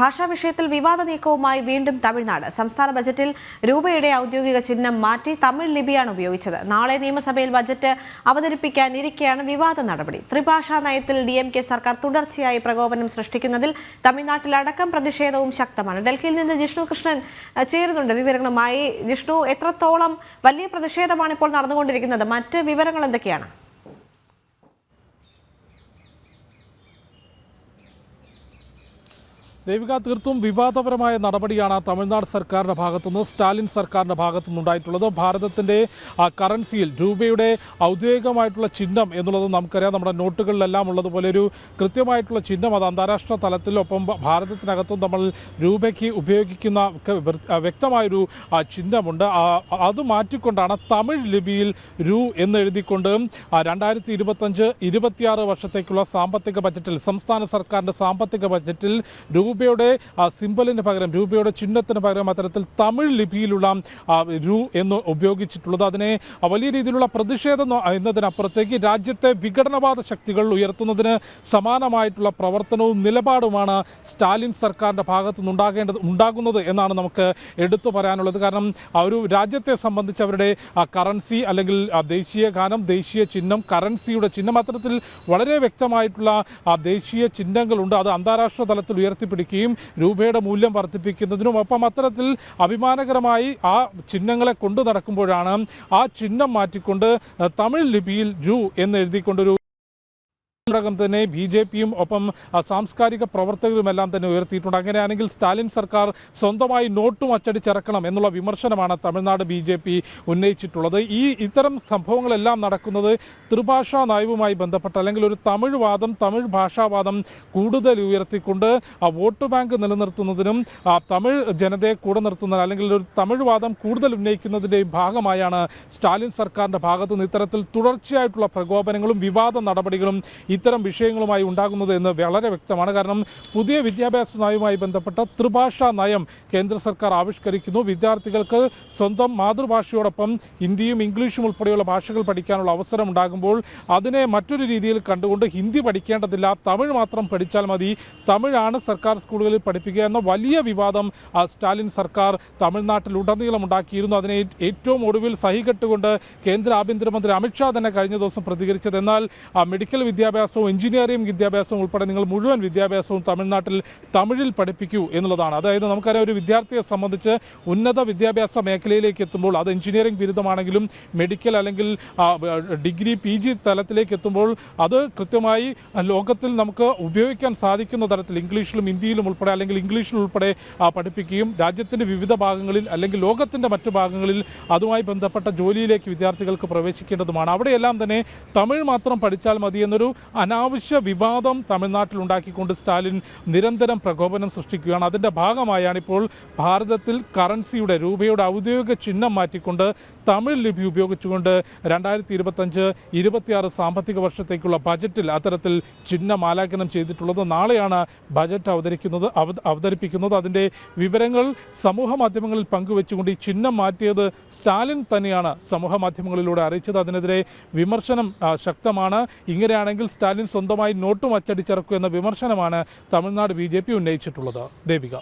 ഭാഷാ വിഷയത്തിൽ വിവാദ നീക്കവുമായി വീണ്ടും തമിഴ്നാട്. സംസ്ഥാന ബജറ്റിൽ രൂപയുടെ ഔദ്യോഗിക ചിഹ്നം മാറ്റി തമിഴ് ലിപിയാണ് ഉപയോഗിച്ചത്. നാളെ നിയമസഭയിൽ ബജറ്റ് അവതരിപ്പിക്കാനിരിക്കെയാണ് വിവാദ നടപടി. ത്രിഭാഷാ നയത്തിൽ ഡി എം കെ സർക്കാർ തുടർച്ചയായി പ്രകോപനം സൃഷ്ടിക്കുന്നതിൽ തമിഴ്നാട്ടിലടക്കം പ്രതിഷേധവും ശക്തമാണ്. ഡൽഹിയിൽ നിന്ന് ജിഷ്ണു കൃഷ്ണൻ ചേരുന്നുണ്ട് വിവരങ്ങളുമായി. ജിഷ്ണു എത്രത്തോളം വലിയ പ്രതിഷേധമാണ് ഇപ്പോൾ നടന്നുകൊണ്ടിരിക്കുന്നത്? മറ്റ് വിവരങ്ങൾ എന്തൊക്കെയാണ്? ദേവിക തീർത്തും വിവാദപരമായ നടപടിയാണ് തമിഴ്നാട് സർക്കാരിന്റെ ഭാഗത്തുനിന്ന് സ്റ്റാലിൻ സർക്കാരിന്റെ ഭാഗത്തുനിന്ന് ഉണ്ടായിട്ടുള്ളത് ഭാരതത്തിന്റെ ആ, കറൻസിയിൽ രൂപയുടെ ഔദ്യോഗികമായിട്ടുള്ള ചിഹ്നം എന്നുള്ളത് നമുക്കറിയാം. നമ്മുടെ നോട്ടുകളിലെല്ലാം ഉള്ളതുപോലെ ഒരു കൃത്യമായിട്ടുള്ള ചിഹ്നം അത് അന്താരാഷ്ട്ര തലത്തിൽ ഒപ്പം ഭാരതത്തിനകത്തും നമ്മൾ രൂപയ്ക്ക് ഉപയോഗിക്കുന്ന വ്യക്തമായൊരു ചിഹ്നമുണ്ട്. അത് മാറ്റിക്കൊണ്ടാണ് തമിഴ് ലിപിയിൽ രൂ എന്ന് എഴുതിക്കൊണ്ട് രണ്ടായിരത്തി ഇരുപത്തഞ്ച് ഇരുപത്തിയാറ് വർഷത്തേക്കുള്ള സാമ്പത്തിക ബജറ്റിൽ സംസ്ഥാന സർക്കാരിന്റെ സാമ്പത്തിക ബജറ്റിൽ രൂപയുടെ സിംബലിന് പകരം രൂപയുടെ ചിഹ്നത്തിന് പകരം അത്തരത്തിൽ തമിഴ് ലിപിയിലുള്ള രൂ എന്ന് ഉപയോഗിച്ചിട്ടുള്ളത്. അതിനെ വലിയ രീതിയിലുള്ള പ്രതിഷേധം എന്ന് എന്നതിനപ്പുറത്തേക്ക് രാജ്യത്തെ വിഘടനവാദ ശക്തികൾ ഉയർത്തുന്നതിന് സമാനമായിട്ടുള്ള പ്രവർത്തനവും നിലപാടുമാണ് സ്റ്റാലിൻ സർക്കാരിന്റെ ഭാഗത്തു നിന്നുണ്ടാകേണ്ടത് ഉണ്ടാകുന്നത് എന്നാണ് നമുക്ക് എടുത്തു പറയാനുള്ളത്. കാരണം ഒരു രാജ്യത്തെ സംബന്ധിച്ച് അവരുടെ കറൻസി അല്ലെങ്കിൽ ദേശീയ ഗാനം ദേശീയ ചിഹ്നം കറൻസിയുടെ ചിഹ്നം അത്തരത്തിൽ വളരെ വ്യക്തമായിട്ടുള്ള ദേശീയ ചിഹ്നങ്ങളുണ്ട്. അത് അന്താരാഷ്ട്ര തലത്തിൽ ഉയർത്തിപ്പിടിക്കുകയും രൂപയുടെ മൂല്യം വർദ്ധിപ്പിക്കുന്നതിനും ഒപ്പം അത്തരത്തിൽ അഭിമാനകരമായി ആ ചിഹ്നങ്ങളെ കൊണ്ടു നടക്കുമ്പോഴാണ് ആ ചിഹ്നം മാറ്റിക്കൊണ്ട് തമിഴ് ലിപിയിൽ ജു എന്ന് എഴുതിക്കൊണ്ടൊരു ഇതിനകം തന്നെ ബി ജെ പിയും ഒപ്പം സാംസ്കാരിക പ്രവർത്തകരുമെല്ലാം തന്നെ ഉയർത്തിയിട്ടുണ്ട്. അങ്ങനെയാണെങ്കിൽ സ്റ്റാലിൻ സർക്കാർ സ്വന്തമായി നോട്ടും അച്ചടിച്ചിറക്കണം എന്നുള്ള വിമർശനമാണ് തമിഴ്നാട് ബി ജെ പി ഉന്നയിച്ചിട്ടുള്ളത്. ഈ ഇത്തരം സംഭവങ്ങളെല്ലാം നടക്കുന്നത് ത്രിഭാഷാ നയവുമായി ബന്ധപ്പെട്ട് അല്ലെങ്കിൽ ഒരു തമിഴ് വാദം തമിഴ് ഭാഷാവാദം കൂടുതൽ ഉയർത്തിക്കൊണ്ട് വോട്ട് ബാങ്ക് നിലനിർത്തുന്നതിനും തമിഴ് ജനതയെ കൂടെ നിർത്തുന്നതിനും അല്ലെങ്കിൽ ഒരു തമിഴ് വാദം കൂടുതൽ ഉന്നയിക്കുന്നതിന്റെയും ഭാഗമായാണ് സ്റ്റാലിൻ സർക്കാരിന്റെ ഭാഗത്തുനിന്ന് ഇത്തരത്തിൽ തുടർച്ചയായിട്ടുള്ള പ്രകോപനങ്ങളും വിവാദ നടപടികളും ഇത്തരം വിഷയങ്ങളുമായി ഉണ്ടാകുന്നത് എന്ന് വളരെ വ്യക്തമാണ്. കാരണം പുതിയ വിദ്യാഭ്യാസ നയവുമായി ബന്ധപ്പെട്ട ത്രിഭാഷാ നയം കേന്ദ്ര സർക്കാർ ആവിഷ്കരിക്കുന്നു. വിദ്യാർത്ഥികൾക്ക് സ്വന്തം മാതൃഭാഷയോടൊപ്പം ഹിന്ദിയും ഇംഗ്ലീഷും ഉൾപ്പെടെയുള്ള ഭാഷകൾ പഠിക്കാനുള്ള അവസരം ഉണ്ടാകുമ്പോൾ അതിനെ മറ്റൊരു രീതിയിൽ കണ്ടുകൊണ്ട് ഹിന്ദി പഠിക്കേണ്ടതില്ല. തമിഴ് മാത്രം പഠിച്ചാൽ മതി. തമിഴാണ് സർക്കാർ സ്കൂളുകളിൽ പഠിപ്പിക്കുക എന്ന വലിയ വിവാദം സ്റ്റാലിൻ സർക്കാർ തമിഴ്നാട്ടിൽ ഉടനീളം ഉണ്ടാക്കിയിരുന്നു. അതിനെ ഏറ്റവും ഒടുവിൽ സഹികെട്ടുകൊണ്ട് കേന്ദ്ര ആഭ്യന്തരമന്ത്രി അമിത്ഷാ തന്നെ കഴിഞ്ഞ ദിവസം പ്രതികരിച്ചത് എന്നാൽ മെഡിക്കൽ വിദ്യാഭ്യാസവും എഞ്ചിനീയറിംഗ് വിദ്യാഭ്യാസവും ഉൾപ്പെടെ നിങ്ങൾ മുഴുവൻ വിദ്യാഭ്യാസവും തമിഴ്നാട്ടിൽ തമിഴിൽ പഠിപ്പിക്കൂ എന്നുള്ളതാണ്. അതായത് നമുക്കറിയാം ഒരു വിദ്യാർത്ഥിയെ സംബന്ധിച്ച് ഉന്നത വിദ്യാഭ്യാസ മേഖലയിലേക്ക് എത്തുമ്പോൾ അത് എഞ്ചിനീയറിംഗ് ബിരുദമാണെങ്കിലും മെഡിക്കൽ അല്ലെങ്കിൽ ഡിഗ്രി പി ജി തലത്തിലേക്ക് എത്തുമ്പോൾ അത് കൃത്യമായി ലോകത്തിൽ നമുക്ക് ഉപയോഗിക്കാൻ സാധിക്കുന്ന തരത്തിൽ ഇംഗ്ലീഷിലും ഹിന്ദിയിലും ഉൾപ്പെടെ അല്ലെങ്കിൽ ഇംഗ്ലീഷിൽ ഉൾപ്പെടെ പഠിപ്പിക്കുകയും രാജ്യത്തിന്റെ വിവിധ ഭാഗങ്ങളിൽ അല്ലെങ്കിൽ ലോകത്തിന്റെ മറ്റു ഭാഗങ്ങളിൽ അതുമായി ബന്ധപ്പെട്ട ജോലിയിലേക്ക് വിദ്യാർത്ഥികൾക്ക് പ്രവേശിക്കേണ്ടതുമാണ്. അവിടെയെല്ലാം തന്നെ തമിഴ് മാത്രം പഠിച്ചാൽ മതി എന്നൊരു അനാവശ്യ വിവാദം തമിഴ്നാട്ടിൽ ഉണ്ടാക്കിക്കൊണ്ട് സ്റ്റാലിൻ നിരന്തരം പ്രകോപനം സൃഷ്ടിക്കുകയാണ്. അതിന്റെ ഭാഗമായാണ് ഇപ്പോൾ ഭാരതത്തിൽ കറൻസിയുടെ രൂപയുടെ ഔദ്യോഗിക ചിഹ്നം മാറ്റിക്കൊണ്ട് തമിഴ് ലിപി ഉപയോഗിച്ചുകൊണ്ട് രണ്ടായിരത്തി ഇരുപത്തഞ്ച് ഇരുപത്തിയാറ് സാമ്പത്തിക വർഷത്തേക്കുള്ള ബജറ്റിൽ അത്തരത്തിൽ ചിഹ്നം ആലാപനം ചെയ്തിട്ടുള്ളത് നാളെയാണ് ബജറ്റ് അവതരിക്കുന്നത് അവതരിപ്പിക്കുന്നത്. അതിന്റെ വിവരങ്ങൾ സമൂഹ മാധ്യമങ്ങളിൽ പങ്കുവെച്ചുകൊണ്ട് ഈ ചിഹ്നം മാറ്റിയത് സ്റ്റാലിൻ തന്നെയാണ് സമൂഹ മാധ്യമങ്ങളിലൂടെ അറിയിച്ചത്. അതിനെതിരെ വിമർശനം ശക്തമാണ്. ഇങ്ങനെയാണെങ്കിൽ സ്റ്റാലിൻ സ്വന്തമായി നോട്ടും അച്ചടിച്ചിറക്കൂ എന്ന വിമർശനമാണ് തമിഴ്നാട് ബി ഉന്നയിച്ചിട്ടുള്ളത്. ദേവിക.